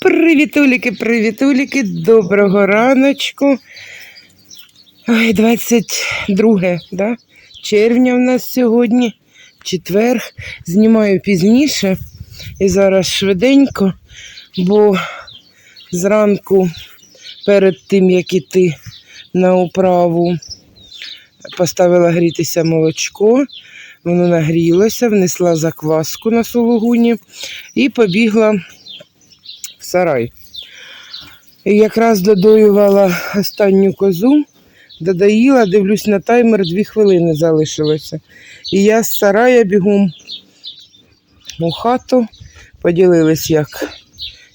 Привітуліки, привітуліки, доброго раночку. Ой, 22 да? червня в нас сьогодні, четверг. Знімаю пізніше і зараз швиденько, бо зранку перед тим, як іти на управу, поставила грітися молочко. Воно нагрілося, внесла закваску на сологуні і побігла в сарай. І якраз додоювала останню козу, додаїла, дивлюсь на таймер, дві хвилини залишилося. І я з сарая бігом у хату, поділились, як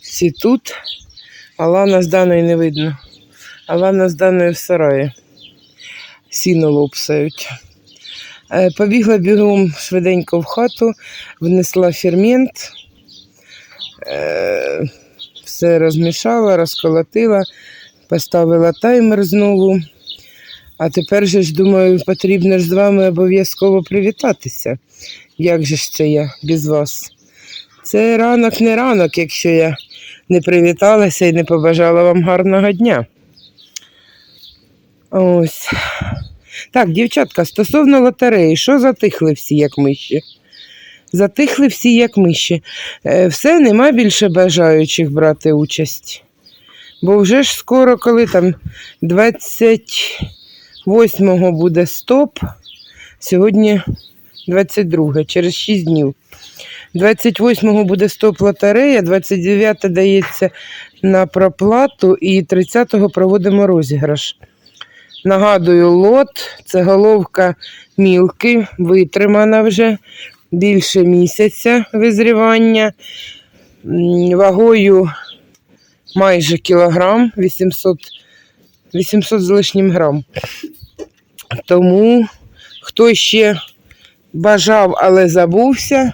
всі тут, а Лана з Даною не видно. А Лана з Даною в сараї. Сіно лопсають. Е, Побігла бігом швиденько в хату, внесла фермент. Е, все розмішала, розколотила, поставила таймер знову. А тепер же ж думаю, потрібно ж з вами обов'язково привітатися. Як же ж це я без вас? Це ранок не ранок, якщо я не привіталася і не побажала вам гарного дня. Ось. Так, дівчатка, стосовно лотереї, що затихли всі, як миші? Затихли всі, як миші. Е, Все, нема більше бажаючих брати участь. Бо вже ж скоро, коли там 28-го буде стоп, сьогодні 22, через 6 днів. 28-го буде стоп лотерея, 29 дається на проплату і 30-го проводимо розіграш. Нагадую, лот це головка мілки, витримана вже більше місяця визрівання, вагою майже кілограм, 800, 800 з лишнім грам. Тому хто ще бажав, але забувся,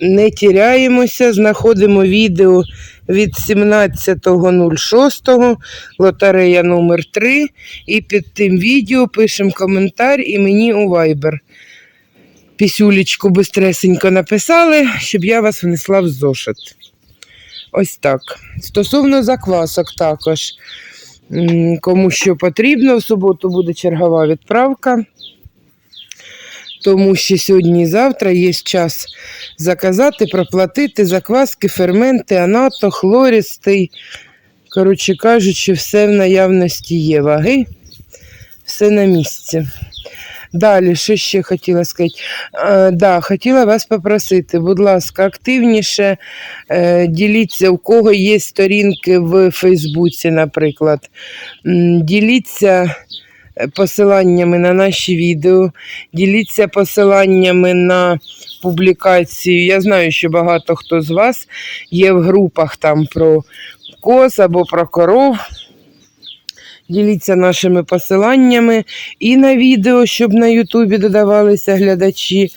не тіряємося, знаходимо відео від 17.06, лотерея номер 3 і під тим відео пишемо коментар і мені у Viber пісюлечку бистресенько написали, щоб я вас внесла в зошит. Ось так. Стосовно заквасок також. Кому що потрібно, в суботу буде чергова відправка. Тому що сьогодні і завтра є час заказати, проплатити закваски, ферменти, анато, хлористий. Коротше кажучи, все в наявності є ваги, все на місці. Далі, що ще хотіла сказати? Е, да, хотіла вас попросити, будь ласка, активніше е, діліться, у кого є сторінки в Фейсбуці, наприклад. Діліться посиланнями на наші відео, діліться посиланнями на публікацію. Я знаю, що багато хто з вас є в групах там про коз або про коров. Діліться нашими посиланнями і на відео, щоб на Ютубі додавалися глядачі,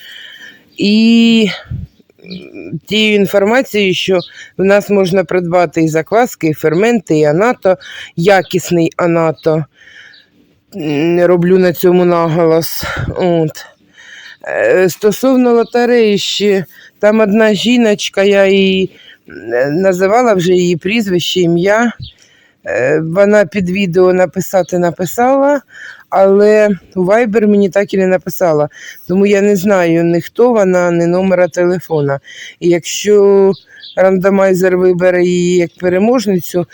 і тією інформацією, що в нас можна придбати і закваски, і ферменти, і анато, якісний анато. Роблю на цьому наголос. От. Е, Стосовно лотереї ще, там одна жіночка, я її називала вже її прізвище, ім'я. Е, Вона під відео написати написала, але Viber мені так і не написала. Тому я не знаю ні хто вона, ні номера телефона. І якщо рандомайзер вибере її як переможницю,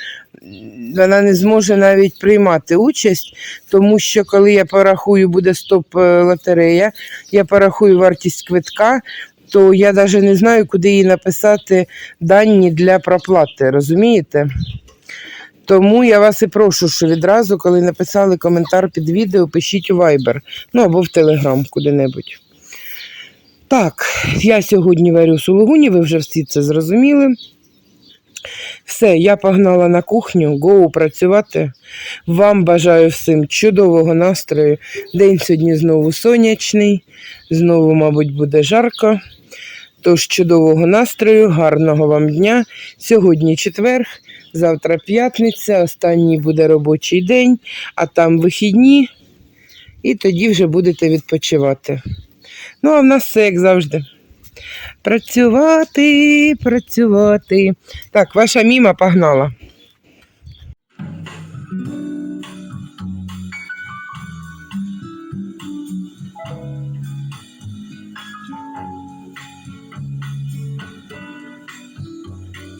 вона не зможе навіть приймати участь, тому що коли я порахую, буде стоп е, лотерея, я порахую вартість квитка. То я навіть не знаю, куди їй написати дані для проплати, розумієте? Тому я вас і прошу, що відразу, коли написали коментар під відео, пишіть у Viber, ну або в Telegram куди-небудь. Так, я сьогодні варю сулугуні, ви вже всі це зрозуміли. Все, я погнала на кухню, гоу працювати. Вам бажаю всім чудового настрою. День сьогодні знову сонячний, знову, мабуть, буде жарко. Тож чудового настрою, гарного вам дня. Сьогодні четверг, завтра п'ятниця, останній буде робочий день, а там вихідні, і тоді вже будете відпочивати. Ну, а в нас все як завжди. Працювати, працювати. Так, ваша міма погнала.